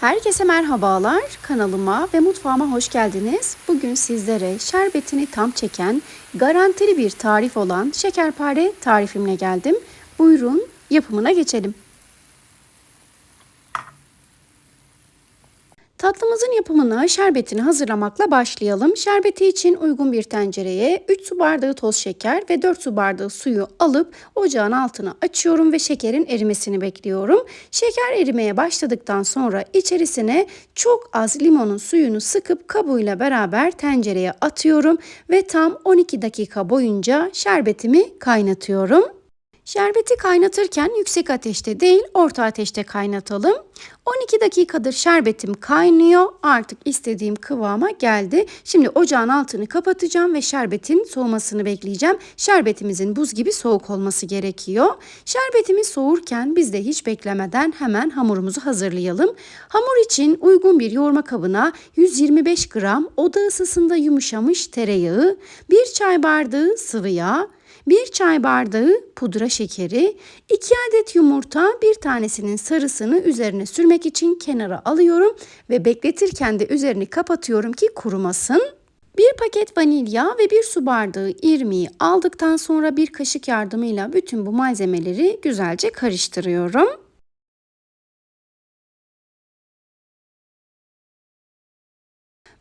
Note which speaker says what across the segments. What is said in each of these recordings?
Speaker 1: Herkese merhabalar. Kanalıma ve mutfağıma hoş geldiniz. Bugün sizlere şerbetini tam çeken, garantili bir tarif olan şekerpare tarifimle geldim. Buyurun yapımına geçelim. Tatlımızın yapımına şerbetini hazırlamakla başlayalım. Şerbeti için uygun bir tencereye 3 su bardağı toz şeker ve 4 su bardağı suyu alıp ocağın altını açıyorum ve şekerin erimesini bekliyorum. Şeker erimeye başladıktan sonra içerisine çok az limonun suyunu sıkıp kabuğuyla beraber tencereye atıyorum ve tam 12 dakika boyunca şerbetimi kaynatıyorum. Şerbeti kaynatırken yüksek ateşte değil orta ateşte kaynatalım. 12 dakikadır şerbetim kaynıyor. Artık istediğim kıvama geldi. Şimdi ocağın altını kapatacağım ve şerbetin soğumasını bekleyeceğim. Şerbetimizin buz gibi soğuk olması gerekiyor. Şerbetimiz soğurken biz de hiç beklemeden hemen hamurumuzu hazırlayalım. Hamur için uygun bir yoğurma kabına 125 gram oda ısısında yumuşamış tereyağı, 1 çay bardağı sıvı yağ, 1 çay bardağı pudra şekeri, 2 adet yumurta, bir tanesinin sarısını üzerine sürmek için kenara alıyorum ve bekletirken de üzerini kapatıyorum ki kurumasın. Bir paket vanilya ve bir su bardağı irmiği aldıktan sonra bir kaşık yardımıyla bütün bu malzemeleri güzelce karıştırıyorum.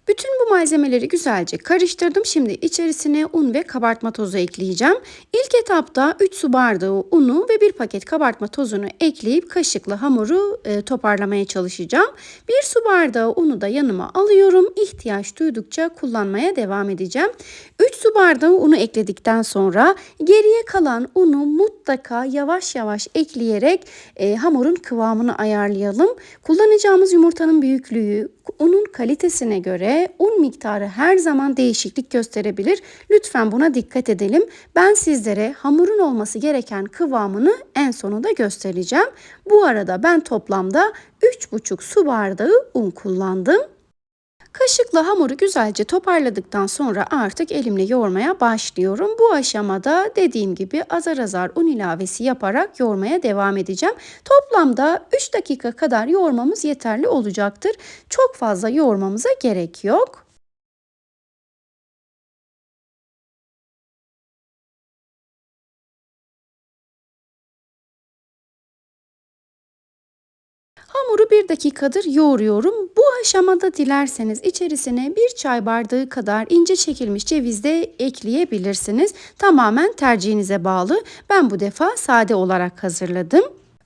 Speaker 1: Bütün malzemeleri güzelce karıştırdım. Şimdi içerisine un ve kabartma tozu ekleyeceğim. İlk etapta 3 su bardağı unu ve 1 paket kabartma tozunu ekleyip kaşıkla hamuru e, toparlamaya çalışacağım. 1 su bardağı unu da yanıma alıyorum. İhtiyaç duydukça kullanmaya devam edeceğim. 3 su bardağı unu ekledikten sonra geriye kalan unu mutlaka yavaş yavaş ekleyerek e, hamurun kıvamını ayarlayalım. Kullanacağımız yumurtanın büyüklüğü, unun kalitesine göre un miktarı her zaman değişiklik gösterebilir. Lütfen buna dikkat edelim. Ben sizlere hamurun olması gereken kıvamını en sonunda göstereceğim. Bu arada ben toplamda 3,5 su bardağı un kullandım. Kaşıkla hamuru güzelce toparladıktan sonra artık elimle yoğurmaya başlıyorum. Bu aşamada dediğim gibi azar azar un ilavesi yaparak yoğurmaya devam edeceğim. Toplamda 3 dakika kadar yoğurmamız yeterli olacaktır. Çok fazla yoğurmamıza gerek yok. Hamuru bir dakikadır yoğuruyorum. Bu aşamada dilerseniz içerisine bir çay bardağı kadar ince çekilmiş ceviz de ekleyebilirsiniz. Tamamen tercihinize bağlı. Ben bu defa sade olarak hazırladım.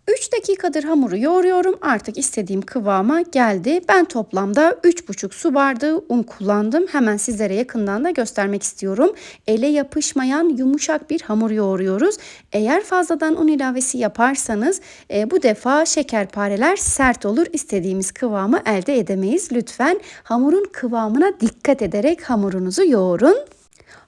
Speaker 1: 3 dakikadır hamuru yoğuruyorum. Artık istediğim kıvama geldi. Ben toplamda 3,5 su bardağı un kullandım. Hemen sizlere yakından da göstermek istiyorum. Ele yapışmayan yumuşak bir hamur yoğuruyoruz. Eğer fazladan un ilavesi yaparsanız e, bu defa şekerpareler sert olur. İstediğimiz kıvamı elde edemeyiz. Lütfen hamurun kıvamına dikkat ederek hamurunuzu yoğurun.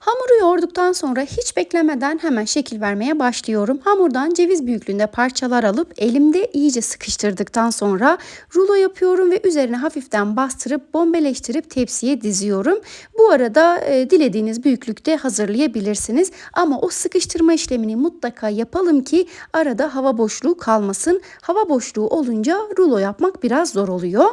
Speaker 1: Hamuru yoğurduktan sonra hiç beklemeden hemen şekil vermeye başlıyorum. Hamurdan ceviz büyüklüğünde parçalar alıp elimde iyice sıkıştırdıktan sonra rulo yapıyorum ve üzerine hafiften bastırıp bombeleştirip tepsiye diziyorum. Bu arada e, dilediğiniz büyüklükte hazırlayabilirsiniz. Ama o sıkıştırma işlemini mutlaka yapalım ki arada hava boşluğu kalmasın. Hava boşluğu olunca rulo yapmak biraz zor oluyor.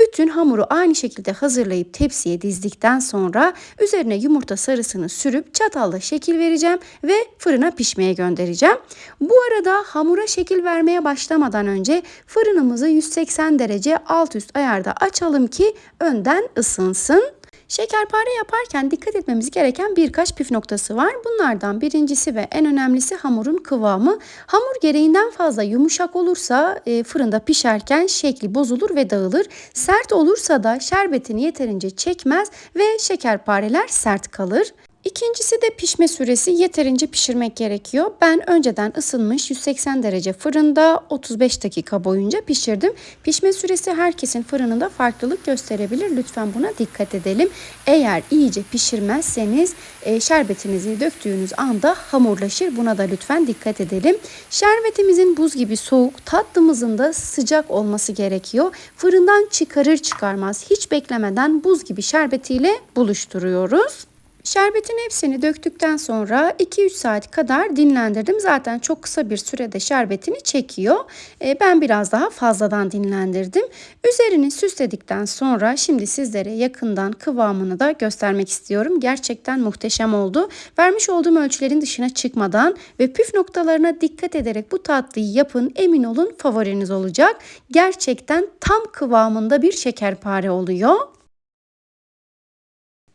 Speaker 1: Bütün hamuru aynı şekilde hazırlayıp tepsiye dizdikten sonra üzerine yumurta sarısını sürüp çatalla şekil vereceğim ve fırına pişmeye göndereceğim. Bu arada hamura şekil vermeye başlamadan önce fırınımızı 180 derece alt üst ayarda açalım ki önden ısınsın. Şekerpare yaparken dikkat etmemiz gereken birkaç püf noktası var. Bunlardan birincisi ve en önemlisi hamurun kıvamı. Hamur gereğinden fazla yumuşak olursa e, fırında pişerken şekli bozulur ve dağılır. Sert olursa da şerbetini yeterince çekmez ve şekerpareler sert kalır. İkincisi de pişme süresi yeterince pişirmek gerekiyor. Ben önceden ısınmış 180 derece fırında 35 dakika boyunca pişirdim. Pişme süresi herkesin fırınında farklılık gösterebilir. Lütfen buna dikkat edelim. Eğer iyice pişirmezseniz e, şerbetinizi döktüğünüz anda hamurlaşır. Buna da lütfen dikkat edelim. Şerbetimizin buz gibi soğuk, tatlımızın da sıcak olması gerekiyor. Fırından çıkarır çıkarmaz hiç beklemeden buz gibi şerbetiyle buluşturuyoruz. Şerbetin hepsini döktükten sonra 2-3 saat kadar dinlendirdim. Zaten çok kısa bir sürede şerbetini çekiyor. E, ben biraz daha fazladan dinlendirdim. Üzerini süsledikten sonra şimdi sizlere yakından kıvamını da göstermek istiyorum. Gerçekten muhteşem oldu. Vermiş olduğum ölçülerin dışına çıkmadan ve püf noktalarına dikkat ederek bu tatlıyı yapın. Emin olun favoriniz olacak. Gerçekten tam kıvamında bir şekerpare oluyor.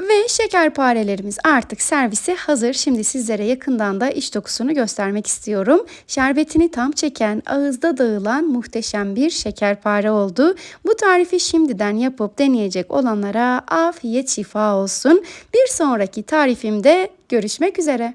Speaker 1: Ve şekerparelerimiz artık servise hazır. Şimdi sizlere yakından da iç dokusunu göstermek istiyorum. Şerbetini tam çeken, ağızda dağılan muhteşem bir şekerpare oldu. Bu tarifi şimdiden yapıp deneyecek olanlara afiyet şifa olsun. Bir sonraki tarifimde görüşmek üzere.